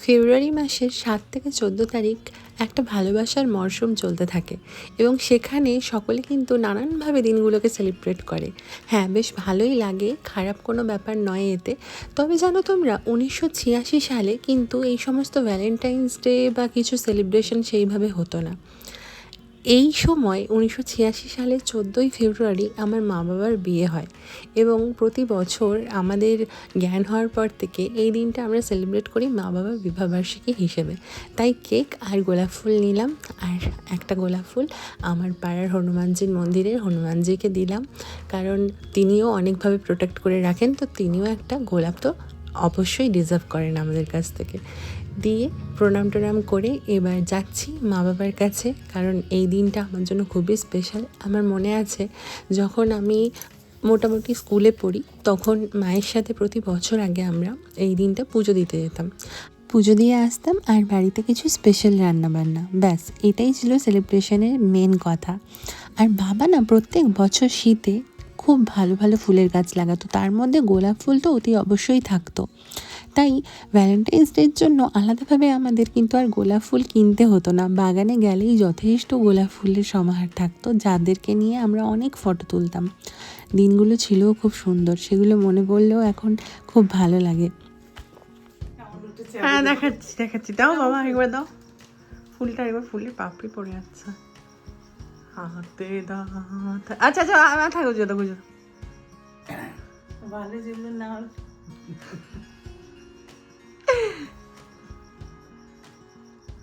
ফেব্রুয়ারি মাসের সাত থেকে চোদ্দ তারিখ একটা ভালোবাসার মরশুম চলতে থাকে এবং সেখানে সকলে কিন্তু নানানভাবে দিনগুলোকে সেলিব্রেট করে। হ্যাঁ বেশ ভালোই লাগে, খারাপ কোনো ব্যাপার নয় এতে। তবে জানো তোমরা, উনিশশো ছিয়াশি সালে কিন্তু এই সমস্ত ভ্যালেন্টাইন্স ডে বা কিছু সেলিব্রেশন সেইভাবে হতো না। এই সময় উনিশশো সালের চোদ্দোই ফেব্রুয়ারি আমার মা বাবার বিয়ে হয় এবং প্রতি বছর আমাদের জ্ঞান হওয়ার পর থেকে এই দিনটা আমরা সেলিব্রেট করি মা বাবার বিবাহবার্ষিকী হিসেবে। তাই কেক আর গোলাপ ফুল নিলাম আর একটা গোলাপ ফুল আমার পাড়ার হনুমানজির মন্দিরে হনুমানজিকে দিলাম। কারণ তিনিও অনেকভাবে প্রোটেক্ট করে রাখেন, তো তিনিও একটা গোলাপ তো অবশ্যই ডিজার্ভ করেন আমাদের কাছ থেকে। দিয়ে প্রণাম টনাম করে এবার যাচ্ছি মা বাবার কাছে, কারণ এই দিনটা আমার জন্য খুবই স্পেশাল আমার মনে আছে, যখন আমি মোটামুটি স্কুলে পড়ি, তখন মায়ের সাথে প্রতি বছর আগে আমরা এই দিনটা পুজো দিতে যেতাম। পুজো দিয়ে আসতাম আর বাড়িতে কিছু স্পেশাল রান্না বান্না ব্যাস, এটাই ছিল সেলিব্রেশনের মেন কথা। আর বাবা না প্রত্যেক বছর শীতে খুব ভালো ভালো ফুলের গাছ লাগাতো। তার মধ্যে গোলাপ ফুল তো অতি অবশ্যই থাকতো। তাই ভ্যালেন্টাইন্স ডের জন্য আলাদাভাবে আমাদের কিন্তু আর গোলাপ ফুল কিনতে হতো না। বাগানে গেলেই যথেষ্ট গোলাপ ফুলের সমাহার থাকতো যাদেরকে নিয়ে আমরা অনেক ফটো তুলতাম। দিনগুলো ছিল খুব সুন্দর সেগুলো মনে পড়লেও এখন খুব ভালো লাগে। হ্যাঁ দেখাচ্ছি দেখাচ্ছি। দাও বাবা একবার দাও। ফুলটা একবার ফুলের পাপড়ি পড়ে যাচ্ছে। হাতে দাঁত। আচ্ছা আচ্ছা গুজো দাও গুজো ভালো যেগুলো না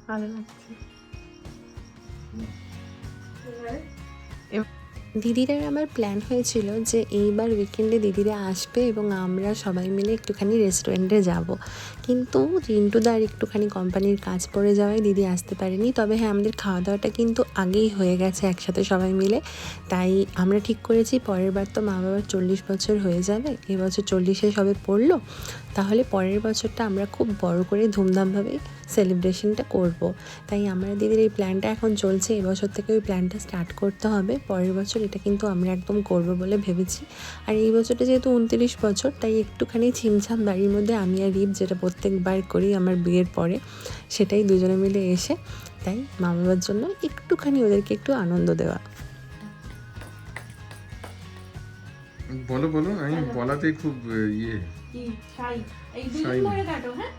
ভালো লাগছে। দিদির আমার প্ল্যান হয়েছিল যে এইবার উইকেন্ডে দিদিরা আসবে এবং আমরা সবাই মিলে একটুখানি রেস্টুরেন্টে যাব। কিন্তু রিন্টুদার একটুখানি কোম্পানির কাজ পড়ে যাওয়ায় দিদি আসতে পারেনি। তবে হ্যাঁ আমাদের খাওয়া দাওয়াটা কিন্তু আগেই হয়ে গেছে একসাথে সবাই মিলে। তাই আমরা ঠিক করেছি পরের বার তো মা বাবার চল্লিশ বছর হয়ে যাবে। এবছর চল্লিশে সবে পড়ল। তাহলে পরের বছরটা আমরা খুব বড় করে ধুমধামভাবে সেলিব্রেশনটা করব। তাই আমরা দিদির এই প্ল্যানটা এখন চলছে, এবছর থেকে ওই প্ল্যানটা স্টার্ট করতে হবে। পরের বছর এটা কিন্তু আমরা একদম করব বলে ভেবেছি। আর এই বছরটা যেহেতু উনত্রিশ বছর, তাই একটুখানি ছিমছাম বাড়ির মধ্যে আমি আর রিপ যেটা প্রত্যেকবার করি আমার বিয়ের পরে, সেটাই দুজনে মিলে এসে তাই মা বাবার জন্য একটুখানি ওদেরকে একটু আনন্দ দেওয়া। বলো বলো, আমি বলাতেই খুব ইয়ে। কি ছাই এই দুদিন ছাই। ধরে কাটো হ্যাঁ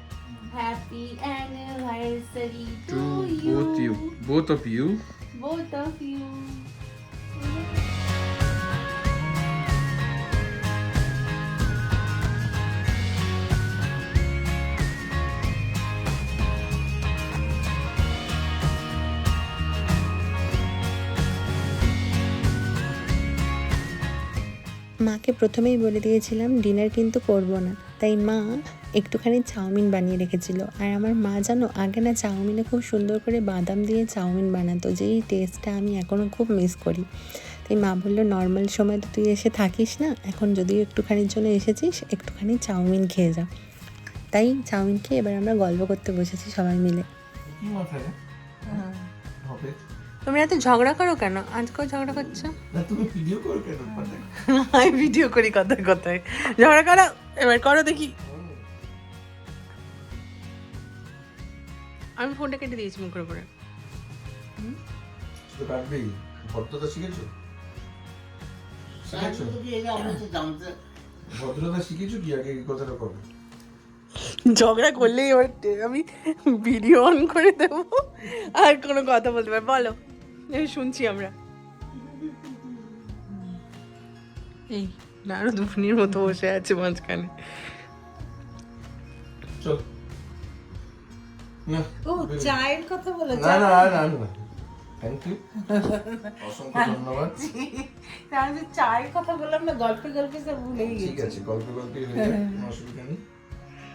happy anniversary to both you both of you both of you. মাকে প্রথমেই বলে দিয়েছিলাম ডিনার কিন্তু করব না। তাই মা একটুখানি চাউমিন বানিয়ে রেখেছিল। আর আমার মা জানো আগে না চাউমিনে খুব সুন্দর করে বাদাম দিয়ে চাউমিন বানাতো যেই টেস্টটা আমি এখনও খুব মিস করি। তাই মা বলল নর্মাল সময় তো তুই এসে থাকিস না এখন যদিও একটুখানির জন্য এসেছিস একটুখানি চাউমিন খেয়ে যা। তাই চাউমিন খেয়ে এবার আমরা গল্প করতে বসেছি সবাই মিলে। তুমি এত ঝগড়া করো কেন? আজকেও ঝগড়া করছ? ভিডিও আমি ভিডিও করি কথায় কথায়। ঝগড়া করো এবার করো দেখি। আমি ফোনটা কেটে দিয়েছি মুখের উপরে। ভদ্রতা শিখেছো? ভদ্রতা শিখেছো কি? আগে কথাটা কবে ঝগড়া করলেই এবার আমি ভিডিও অন করে দেবো। আর কোনো কথা বলতে পার বলো। শুনছি আমরা। এই নারু দুফনির মতো বসে আছে মাঝখানে। ও চায়ের কথা বলে না না না না থ্যাংক ইউ অসংখ্য ধন্যবাদ। আমি যে চায়ের কথা বললাম না গল্পে গল্পে সব ভুলেই ঠিক আছে গল্প হয়ে যায় অসুবিধা নেই।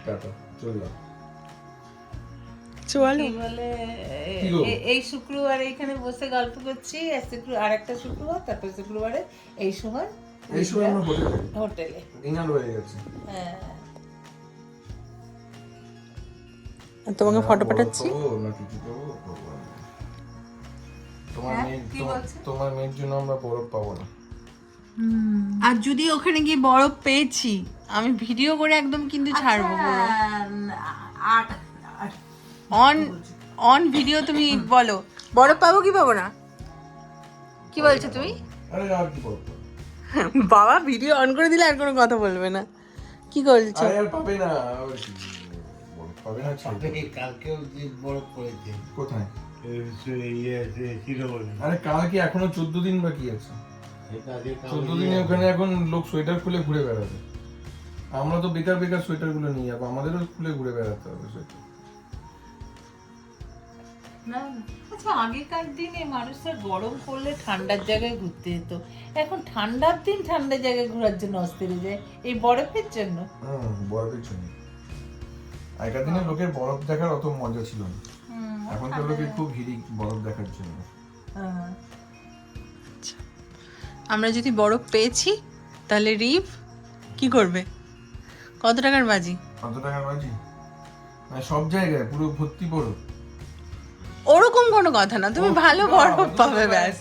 টাটা চললাম চলো কি বলে এই শুক্রবার এইখানে বসে গল্প করছি আর শুক্র আর একটা শুক্রবার তারপর শুক্রবারে এই সময় এই সময় আমরা হোটেলে। হোটেলে। ডিনার হয়ে গেছে। হ্যাঁ। তোমাকে ফটো পাঠাচ্ছি। তোমার হ্যাঁ, মেয়ের তোমার- বলছে? তোমার মেয়ের জন্য আমরা বরফ পাবো না। আর যদি ওখানে গিয়ে বরফ পেয়েছি আমি ভিডিও করে একদম কিন্তু ছাড়বো। আচ্ছা, আর অন অন ভিডিও তুমি বলো। বরফ পাবো কি পাবো না? কি বলছো তুমি? আরে আর কি বলব? বাবা ভিডিও অন করে দিলে আর কোনো কথা বলবে না। কি করছ আর পাবে না। আবার কি বরফ পাবে না কালকেও বরফ পড়েছে। কোথায়? ইয়ে আরে কাল কি এখনও চোদ্দ দিন বাকি আছে? চোদ্দ দিনে ওখানে এখন লোক সোয়েটার খুলে ঘুরে বেড়াবে। আমরা তো বেকার বেকার সোয়েটারগুলো নিয়ে যাব আমাদেরও খুলে ঘুরে বেড়াতে হবে সোয়েটার। না। আচ্ছা আগেকার দিনে মানুষের গরম পড়লে ঠান্ডার জায়গায় ঘুরতে যেত। এখন ঠান্ডার দিন ঠান্ডার জায়গায় ঘোরার জন্য অস্থির হয়ে যায়। এই বরফের জন্য। হুম বরফের জন্য। আগেকার দিনে লোকের বরফ দেখার অত মজা ছিল না। এখনকার লোকের খুব হিরিক বরফ দেখার জন্য। হ্যাঁ। আমরা যদি বরফ পেয়েছি তাহলে রিভ কি করবে? কত টাকার বাজি? কত টাকার বাজি? মানে সব জায়গায় পুরো ভর্তি বরফ। কোনো কথা না তুমি ভালো বরফ পাবে ব্যাস।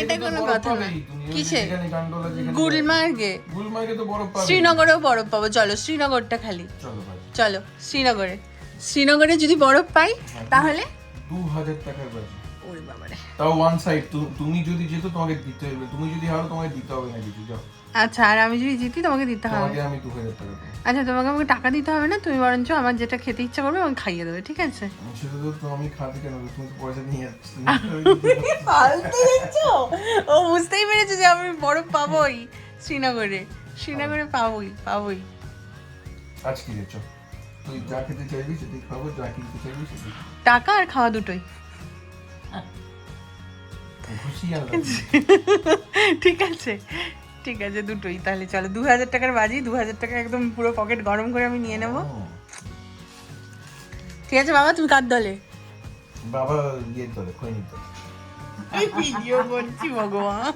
এটা কোনো কথা না। কিসে গুলমার্গে। গুলমার্গে তো বরফ পাবে শ্রীনগরেও বরফ পাবো। চলো শ্রীনগরটা খালি। চলো চলো শ্রীনগরে। শ্রীনগরে যদি বরফ পাই তাহলে? দু হাজার টাকার বাজি। ওরে বাবারে তাও ওয়ান সাইড তুমি যদি যেত তোমাকে দিতে হবে। তুমি যদি হারো তোমাকে দিতে হবে না কিছু যাও। আচ্ছা আর আমি যদি জিতি তোমাকে দিতে হবে। তোমাকে আমি দু হাজার টাকা দেবো। আচ্ছা তোমাকে আমাকে টাকা দিতে হবে না? তুমি বরঞ্চ আমার যেটা খেতে ইচ্ছা করবে আমাকে খাইয়ে দেবে ঠিক আছে? সেটা তো আমি খাতে কেন? তুমি তো পয়সা নিয়ে যাচ্ছ। ফালতু দেখছ? ও বুঝতেই পেরেছে যে আমি বরফ পাবোই শ্রীনগরে। শ্রীনগরে পাবোই পাবোই। আজকে চল তুই যা খেতে চাইবি সেটাই খাব যা কিনতে চাইবি সেটাই টাকা আর খাওয়া দুটোই। ঠিক আছে ঠিক আছে দুটোই। তাহলে চলো দু হাজার টাকার বাজি দু হাজার টাকা একদম পুরো পকেট গরম করে আমি নিয়ে নেব। ঠিক আছে বাবা তুমি কার দলে? বাবা ইয়ে তোলে খৈনি তোলে ভিডিও করছি ভগবান।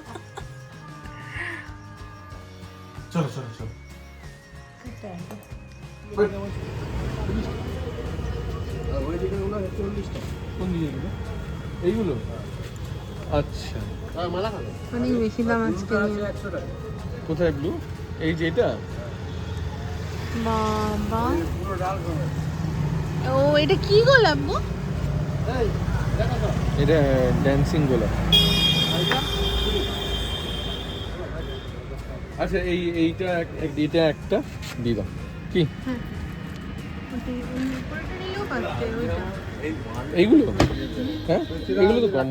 চলো চলো চলো। কোন দিকে এইগুলো? আচ্ছা। অনেক বেশি দাম আজকে কোথায় ব্লু এই যে এটা? বাবা। ও এটা কি গোলাপ গো? এটা ড্যান্সিং গোলাপ। আচ্ছা এই এইটা এটা একটা দিয়ে দাও কি এইগুলো? হ্যাঁ? এগুলো তো কম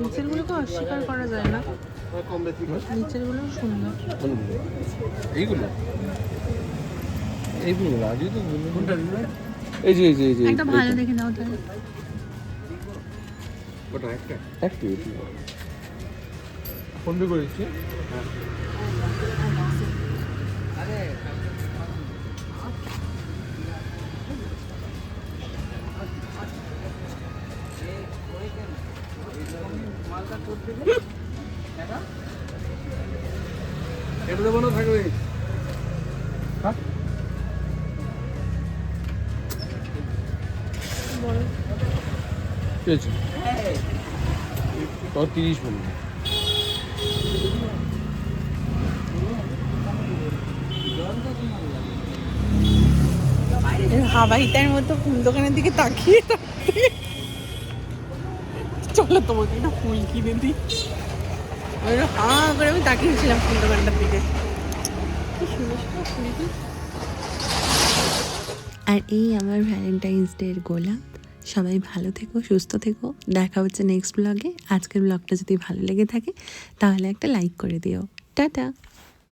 নিচেরগুলোকে অস্বীকার করা যায় না। নিচেরগুলো সুন্দর। এইগুলো? এইগুলো আজকে তো কোনটা এই যে এই যে এই যে একটা ভালো দেখে নাও তাহলে। ওটা একটা? একটা এটি ফোন পে করেছি এটা দেবো না থাকবে। হ্যাঁ? তিরিশ বলব হাবাইটার মতো ফুল দোকানের দিকে তাকিয়ে থাকতে। চলো তোমাকে একটা ফুল কিনে দিই হা, করে আমি তাকিয়েছিলাম ফুল দোকানটার দিকে। আর এই আমার ভ্যালেন্টাইন্স ডে এর গোলাপ। সবাই ভালো থেকো, সুস্থ থেকো। দেখা হচ্ছে নেক্সট ব্লগে আজকের ব্লগটা যদি ভালো লেগে থাকে, তাহলে একটা লাইক করে দিও। টাটা!